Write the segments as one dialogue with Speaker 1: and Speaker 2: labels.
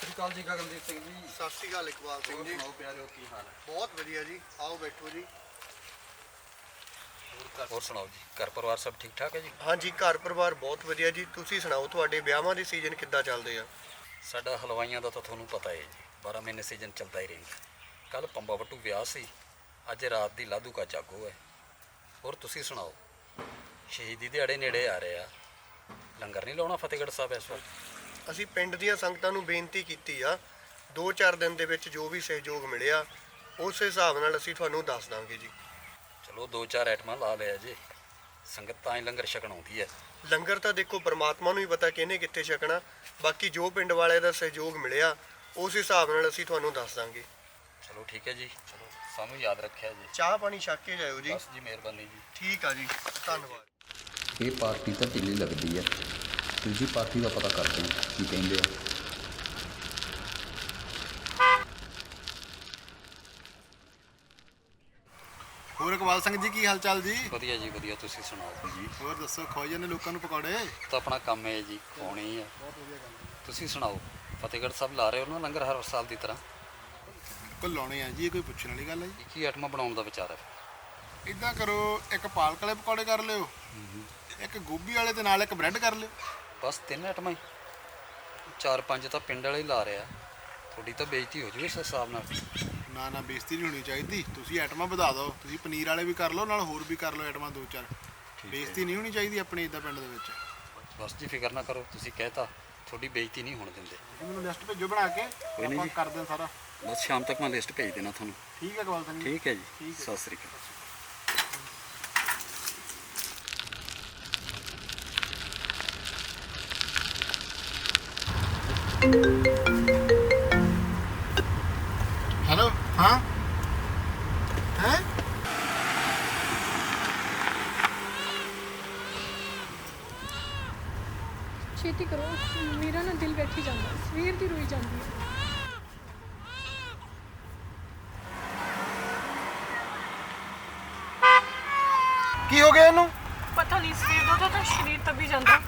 Speaker 1: ਸ੍ਰੀ ਅਕਾਲ ਜੀ ਗਗਨਦੀਪ ਸਿੰਘ ਜੀ।
Speaker 2: ਸਤਿ ਸ਼੍ਰੀ ਅਕਾਲ ਇਕਬਾਲ ਸਿੰਘ ਜੀ।
Speaker 1: ਸੁਣਾਓ ਪਿਆਰਿਓ ਕੀ ਹਾਲ ਹੈ?
Speaker 2: ਬਹੁਤ ਵਧੀਆ ਜੀ। ਆਓ ਬੈਠੋ ਜੀ।
Speaker 1: ਹੋਰ ਸੁਣਾਓ ਜੀ ਘਰ ਪਰਿਵਾਰ ਸਭ ਠੀਕ ਠਾਕ ਹੈ ਜੀ?
Speaker 2: ਹਾਂਜੀ ਘਰ ਪਰਿਵਾਰ ਬਹੁਤ ਵਧੀਆ ਜੀ। ਤੁਸੀਂ ਸੁਣਾਓ ਤੁਹਾਡੇ ਵਿਆਹਾਂ ਦੇ ਸੀਜ਼ਨ ਕਿੱਦਾਂ ਚੱਲਦੇ ਆ?
Speaker 1: ਸਾਡਾ ਹਲਵਾਈਆਂ ਦਾ ਤਾਂ ਤੁਹਾਨੂੰ ਪਤਾ ਹੈ ਜੀ। 12 ਮਹੀਨੇ ਸੀਜ਼ਨ ਚੱਲਦਾ ਹੀ ਰਹਿੰਦਾ। ਕੱਲ ਪੰਬਾ ਵੱਟੂ ਵਿਆਹ ਸੀ। ਅੱਜ ਰਾਤ ਦੀ ਲਾਧੂ ਕਾ ਜਾਗੋ ਹੈ। ਹੋਰ ਤੁਸੀਂ ਸੁਣਾਓ? ਸ਼ਹੀਦੀ ਦਿਹਾੜੇ ਨੇੜੇ ਆ ਰਹੇ ਆ। ਲੰਗਰ ਨਹੀਂ ਲਾਉਣਾ ਫਤਿਹਗੜ੍ਹ ਸਾਹਿਬ ਇਸ ਵਾਰ?
Speaker 2: ਅਸੀਂ ਪਿੰਡ ਦੀਆਂ ਸੰਗਤਾਂ ਨੂੰ ਬੇਨਤੀ ਕੀਤੀ ਆ 2-4 ਦਿਨ ਦੇ ਵਿੱਚ ਜੋ ਵੀ ਸਹਿਯੋਗ ਮਿਲਿਆ ਉਸ ਹਿਸਾਬ ਨਾਲ ਅਸੀਂ ਤੁਹਾਨੂੰ ਦੱਸ ਦਾਂਗੇ ਜੀ।
Speaker 1: ਚਲੋ ਦੋ ਚਾਰ ਆਈਟਮਾਂ ਲਾ ਲਿਆ ਜੀ। ਸੰਗਤ ਤਾਂ ਹੀ ਲੰਗਰ ਛਕਣ ਆਉਂਦੀ ਹੈ।
Speaker 2: ਲੰਗਰ ਤਾਂ ਦੇਖੋ ਪ੍ਰਮਾਤਮਾ ਨੂੰ ਹੀ ਪਤਾ ਕਿਹਨੇ ਕਿੱਥੇ ਛਕਣਾ ਬਾਕੀ ਜੋ ਪਿੰਡ ਵਾਲਿਆਂ ਦਾ ਸਹਿਯੋਗ ਮਿਲਿਆ ਉਸ ਹਿਸਾਬ ਨਾਲ ਅਸੀਂ ਤੁਹਾਨੂੰ ਦੱਸ ਦਾਂਗੇ।
Speaker 1: ਚਲੋ ਠੀਕ ਹੈ ਜੀ। ਚਲੋ ਸਾਨੂੰ ਯਾਦ ਰੱਖਿਆ ਜੀ।
Speaker 2: ਚਾਹ ਪਾਣੀ ਛੱਕ ਕੇ ਜਾਇਓ ਜੀ।
Speaker 1: ਬਸ ਜੀ ਮਿਹਰਬਾਨੀ ਜੀ।
Speaker 2: ਠੀਕ ਆ ਜੀ ਧੰਨਵਾਦ।
Speaker 3: ਇਹ ਪਾਰਟੀ ਤਾਂ ਢਿੱਲੀ ਲੱਗਦੀ ਹੈ। ਦੂਜੀ ਪਾਰਟੀ ਦਾ ਪਤਾ ਕਰਦੇ ਹਾਂ ਕੀ ਕਹਿੰਦੇ ਆ।
Speaker 4: ਹੋਰ ਇਕਬਾਲ ਸਿੰਘ ਜੀ ਕੀ ਹਾਲ ਚਾਲ ਜੀ?
Speaker 1: ਵਧੀਆ ਜੀ ਵਧੀਆ। ਤੁਸੀਂ ਸੁਣਾਓ? ਜੀ।
Speaker 4: ਹੋਰ ਦੱਸੋ ਖਵਾਈ ਨੇ ਲੋਕਾਂ ਨੂੰ ਪਕੌੜੇ?
Speaker 1: ਤਾਂ ਆਪਣਾ ਕੰਮ ਹੈ ਜੀ ਖਵਾਉਣੀ ਹੈ ਤੁਸੀਂ ਸੁਣਾਓ? ਫਤਿਹਗੜ੍ਹ ਸਾਹਿਬ ਲਾ ਰਹੇ ਹੋ ਨਾ ਲੰਗਰ ਹਰ ਸਾਲ ਦੀ ਤਰ੍ਹਾਂ?
Speaker 4: ਬਿਲਕੁਲ ਲਾਉਣੇ ਆ ਜੀ ਇਹ ਕੋਈ ਪੁੱਛਣ ਵਾਲੀ ਗੱਲ ਹੈ ਜੀ?
Speaker 1: ਕੀ ਆਈਟਮਾਂ ਬਣਾਉਣ ਦਾ ਵਿਚਾਰ ਹੈ?
Speaker 4: ਇਦਾਂ ਕਰੋ ਇੱਕ ਪਾਲਕ ਵਾਲੇ ਪਕੌੜੇ ਕਰ ਲਿਓ ਇੱਕ ਗੋਭੀ ਵਾਲੇ ਤੇ ਨਾਲ ਇੱਕ ਬ੍ਰੈਡ ਕਰ ਲਿਓ।
Speaker 1: ਬਸ ਤਿੰਨ ਆਈਟਮਾਂ ਹੀ। ਚਾਰ ਪੰਜ ਤਾਂ ਪਿੰਡ ਵਾਲੇ ਹੀ ਲਾ ਰਹੇ ਤੁਹਾਡੀ ਤਾਂ ਬੇਇੱਜ਼ਤੀ ਹੋ ਜੂ ਇਸ ਹਿਸਾਬ ਨਾਲ।
Speaker 4: ਨਾ ਨਾ ਬੇਇੱਜ਼ਤੀ ਨਹੀਂ ਹੋਣੀ ਚਾਹੀਦੀ। ਤੁਸੀਂ ਆਈਟਮਾਂ ਵਧਾ ਦਿਓ। ਤੁਸੀਂ ਪਨੀਰ ਵਾਲੇ ਵੀ ਕਰ ਲਓ ਨਾਲ ਹੋਰ ਵੀ ਕਰ ਲਓ ਆਈਟਮਾਂ ਦੋ ਚਾਰ। ਬੇਇੱਜ਼ਤੀ ਨਹੀਂ ਹੋਣੀ ਚਾਹੀਦੀ ਆਪਣੀ ਇਦਾਂ ਪਿੰਡ ਦੇ ਵਿੱਚ।
Speaker 1: ਬਸ ਜੀ ਫਿਕਰ ਨਾ ਕਰੋ। ਤੁਸੀਂ ਕਹਿਤਾ ਤੁਹਾਡੀ ਬੇਇੱਜ਼ਤੀ ਨਹੀਂ ਹੋਣ ਦਿੰਦੇ।
Speaker 4: ਮੈਨੂੰ ਲਿਸਟ ਭੇਜੋ ਬਣਾ ਕੇ। ਆਪਾਂ ਹਾਂ ਸਾਰਾ।
Speaker 1: ਬਸ ਸ਼ਾਮ ਤੱਕ ਮੈਂ ਲਿਸਟ ਭੇਜ ਦੇਣਾ ਤੁਹਾਨੂੰ।
Speaker 4: ਠੀਕ ਹੈ ਇਕਬਾਲ ਸਿੰਘ
Speaker 1: ਠੀਕ ਹੈ ਜੀ। ਸਤਿ ਸ੍ਰੀ ਅਕਾਲ।
Speaker 4: ਹੈਲੋ ਹਾਂ ਹੈ
Speaker 5: ਛੇਤੀ ਕਰੋ। ਮੇਰਾ ਨਾ ਦਿਲ ਬੈਠੀ ਜਾਂਦਾ। ਸਵੇਰ ਦੀ ਰੋਈ ਜਾਂਦੀ ਹੈ।
Speaker 4: ਕੀ ਹੋ ਗਿਆ ਇਹਨੂੰ?
Speaker 5: ਪਤਾ ਨਹੀਂ ਸਵੇਰ ਦਾ ਤਾਂ ਸ਼ਰੀਰ ਤੱਬੀ ਜਾਂਦਾ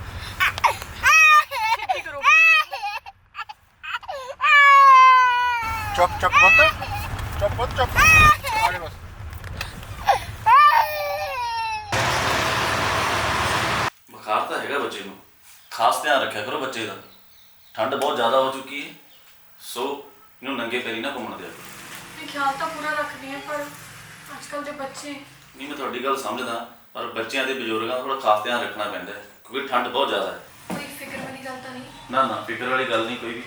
Speaker 5: ਛੇਤੀ ਕਰੋ
Speaker 4: ਚੁੱਪ ਪੁੱਤ ਚੁੱਪ ਪੁੱਤ ਚੁੱਪ ਆ ਗਏ ਬਸ
Speaker 6: ਬੁਖਾਰ ਤਾਂ ਹੈਗਾ ਬੱਚੇ ਨੂੰ। ਖਾਸ ਧਿਆਨ ਰੱਖਿਆ ਕਰੋ ਬੱਚੇ ਦਾ। ਠੰਡ ਬਹੁਤ ਜ਼ਿਆਦਾ ਹੋ ਚੁੱਕੀ ਹੈ। ਸੋ ਇਹਨੂੰ ਨੰਗੇ ਪੈਰੀ ਨਾ ਘੁੰਮਣ ਦਿਆ ਕਰੋ।
Speaker 5: ਮੈਂ ਖਿਆਲ ਤਾਂ ਪੂਰਾ ਰੱਖਦੀ ਹਾਂ ਪਰ ਅੱਜ ਕੱਲ ਦੇ ਬੱਚੇ
Speaker 6: ਨਹੀਂ ਮੈਂ ਤੁਹਾਡੀ ਗੱਲ ਸਮਝਦਾ ਪਰ ਬੱਚਿਆਂ ਦੇ ਬਜ਼ੁਰਗਾਂ ਦਾ ਥੋੜਾ ਖਾਸ ਧਿਆਨ ਰੱਖਣਾ ਪੈਂਦਾ ਹੈ ਕਿਉਂਕਿ ਠੰਡ ਬਹੁਤ ਜ਼ਿਆਦਾ ਹੈ।
Speaker 5: ਕੋਈ ਫਿਕਰ ਵਾਲੀ ਗੱਲ ਤਾਂ ਨਹੀਂ।
Speaker 6: ਨਾ ਨਾ ਫਿਕਰ ਵਾਲੀ ਗੱਲ ਨਹੀਂ ਕੋਈ ਵੀ।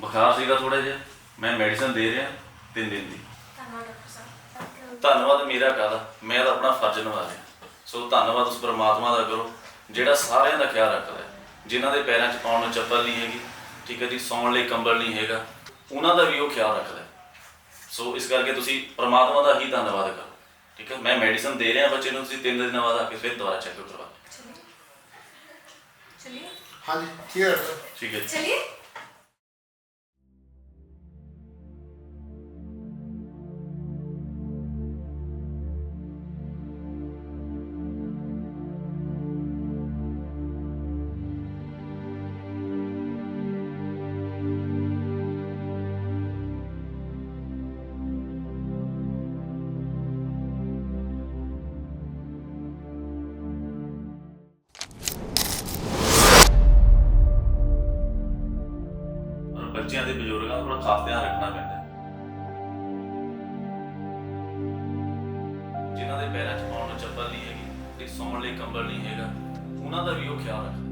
Speaker 6: ਬੁਖਾਰ ਸੀਗਾ ਥੋੜਾ ਜਿਹਾ। ਮੈਂ ਮੈਡੀਸਨ ਦੇ ਰਿਹਾ ਤਿੰਨ ਦਿਨ ਦੀ।
Speaker 5: ਧੰਨਵਾਦ ਡਾਕਟਰ ਸਾਹਿਬ।
Speaker 6: ਧੰਨਵਾਦ ਮੇਰਾ ਕਾਹਦਾ? ਮੈਂ ਤਾਂ ਆਪਣਾ ਫਰਜ਼ ਨਿਭਾ ਰਿਹਾ। ਸੋ ਧੰਨਵਾਦ ਉਸ ਪ੍ਰਮਾਤਮਾ ਦਾ ਕਰੋ ਜਿਹੜਾ ਸਾਰਿਆਂ ਦਾ ਖਿਆਲ ਰੱਖਦਾ ਹੈ ਜਿਨ੍ਹਾਂ ਦੇ ਪੈਰਾਂ 'ਚ ਪਾਉਣ ਨੂੰ ਚੱਪਲ ਨਹੀਂ ਹੈਗੀ ਠੀਕ ਹੈ ਜੀ ਸੌਣ ਲਈ ਕੰਬਲ ਨਹੀਂ ਹੈਗਾ ਉਹਨਾਂ ਦਾ ਵੀ ਉਹ ਖਿਆਲ ਰੱਖਦਾ ਹੈ ਸੋ ਇਸ ਕਰਕੇ ਤੁਸੀਂ ਪ੍ਰਮਾਤਮਾ ਦਾ ਹੀ ਧੰਨਵਾਦ ਕਰੋ ਠੀਕ ਹੈ? ਮੈਂ ਮੈਡੀਸਨ ਦੇ ਰਿਹਾ ਬੱਚੇ ਨੂੰ ਤੁਸੀਂ ਤਿੰਨ ਦਿਨਾਂ ਬਾਅਦ ਆ ਕੇ ਫਿਰ ਦੁਬਾਰਾ ਚੈੱਕ ਕਰਵਾ ਲਓ।
Speaker 5: ਚਲਿਏ।
Speaker 4: ਹਾਂਜੀ
Speaker 6: ਠੀਕ ਹੈ ਜੀ।
Speaker 5: ਚਲਿਏ।
Speaker 6: ਬੱਚਿਆਂ ਦੇ ਬਜ਼ੁਰਗਾਂ ਦਾ ਥੋੜਾ ਖਾਸ ਧਿਆਨ ਰੱਖਣਾ ਪੈਂਦਾ ਹੈ। ਜਿਨ੍ਹਾਂ ਦੇ ਪੈਰਾਂ 'ਚ ਪਾਉਣ ਨੂੰ ਚੱਪਲ ਨਹੀਂ ਹੈਗੀ ਤੇ ਸੌਣ ਲਈ ਕੰਬਲ ਨਹੀਂ ਹੈਗਾ, ਉਹਨਾਂ ਦਾ ਵੀ ਉਹ ਖਿਆਲ ਰੱਖਦਾ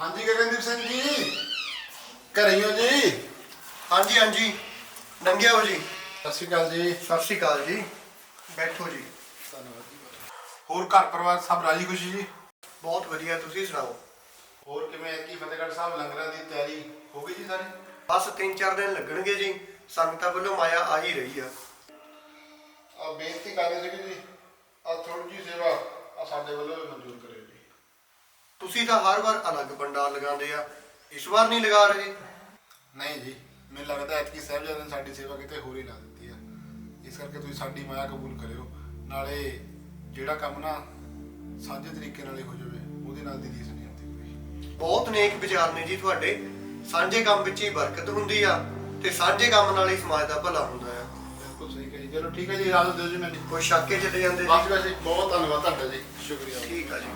Speaker 4: ਹਾਂਜੀ ਗਗਨਦੀਪ ਸਿੰਘ ਜੀ। ਘਰੇ ਹੀ ਹੋ ਜੀ।
Speaker 2: ਹਾਂਜੀ ਹਾਂਜੀ। ਨੰਗਿਆ ਹੋ ਜੀ।
Speaker 4: ਸਤਿ ਸ਼੍ਰੀ ਅਕਾਲ ਜੀ।
Speaker 2: ਸਤਿ ਸ਼੍ਰੀ ਅਕਾਲ ਜੀ। ਬੈਠੋ ਜੀ।
Speaker 4: ਹੋਰ ਘਰ ਪਰਿਵਾਰ ਸਭ ਰਾਜੀ ਖੁਸ਼ੀ ਜੀ?
Speaker 2: ਬਹੁਤ ਵਧੀਆ ਤੁਸੀਂ ਸੁਣਾਓ?
Speaker 4: ਹੋਰ ਕਿਵੇਂ ਐਤਕੀ ਫਤਿਹਗੜ੍ਹ ਸਾਹਿਬ ਲੰਗਰਾਂ ਦੀ ਤਿਆਰੀ ਹੋ ਗਈ ਜੀ ਸਾਰੀ?
Speaker 2: ਬਸ 3-4 ਦਿਨ ਲੱਗਣਗੇ ਜੀ। ਸੰਗਤਾਂ ਵੱਲੋਂ ਮਾਇਆ ਆ ਹੀ ਰਹੀ ਆ।
Speaker 4: ਆ ਬੇਨਤੀ ਕਰਦੇ ਸੀ ਜੀ। ਆ ਥੋੜੀ ਜੀ ਸੇਵਾ ਆ ਸਾਡੇ ਵੱਲੋਂ ਵੀ ਮਨਜ਼ੂਰ ਕਰਿਓ ਜੀ
Speaker 2: ਤੁਸੀਂ ਤਾਂ ਹਰ ਵਾਰ ਅਲੱਗ ਪੰਡਾਲ ਲਗਾਉਂਦੇ ਆ ਇਸ ਵਾਰ ਨਹੀਂ ਲਗਾ ਰਹੇ?
Speaker 4: ਨਹੀਂ ਜੀ ਮੈਨੂੰ ਲੱਗਦਾ ਐਤਕੀ ਸਾਹਿਬਜ਼ਾਦੇ ਨੇ ਸਾਡੀ ਸੇਵਾ ਕਿਤੇ ਹੋਰ ਹੀ ਲਾ ਦਿੱਤੀ ਆ। ਇਸ ਕਰਕੇ ਤੁਸੀਂ ਸਾਡੀ ਮਾਇਆ ਕਬੂਲ ਕਰਿਓ। ਨਾਲੇ ਜਿਹੜਾ ਕੰਮ ਨਾ ਸਾਂਝੇ ਤਰੀਕੇ ਨਾਲ ਹੀ ਹੋ ਜਾਵੇ ਉਹਦੇ ਨਾਲ ਦੀ ਰੀਸ ਨਹੀਂ ਹੁੰਦੀ ਕੋਈ।
Speaker 2: ਬਹੁਤ ਨੇਕ ਵਿਚਾਰ ਨੇ ਜੀ ਤੁਹਾਡੇ। ਸਾਂਝੇ ਕੰਮ ਵਿੱਚ ਹੀ ਬਰਕਤ ਹੁੰਦੀ ਆ ਤੇ ਸਾਂਝੇ ਕੰਮ ਨਾਲ ਹੀ ਸਮਾਜ ਦਾ ਭਲਾ ਹੁੰਦਾ ਆ।
Speaker 4: ਬਿਲਕੁਲ ਸਹੀ ਕਹੀ ਚਲੋ ਠੀਕ ਹੈ ਜੀ ਇਜਾਜ਼ਤ ਦਿਓ ਜੀ ਮੈਨੂੰ।
Speaker 2: ਕੋਈ ਸ਼ੱਕੇ ਚਲੇ ਜਾਂਦੇ ਜੀ।
Speaker 4: ਬਸ ਵੈਸੇ ਬਹੁਤ ਧੰਨਵਾਦ ਤੁਹਾਡਾ ਜੀ। ਸ਼ੁਕਰੀਆ।
Speaker 2: ਠੀਕ ਆ ਜੀ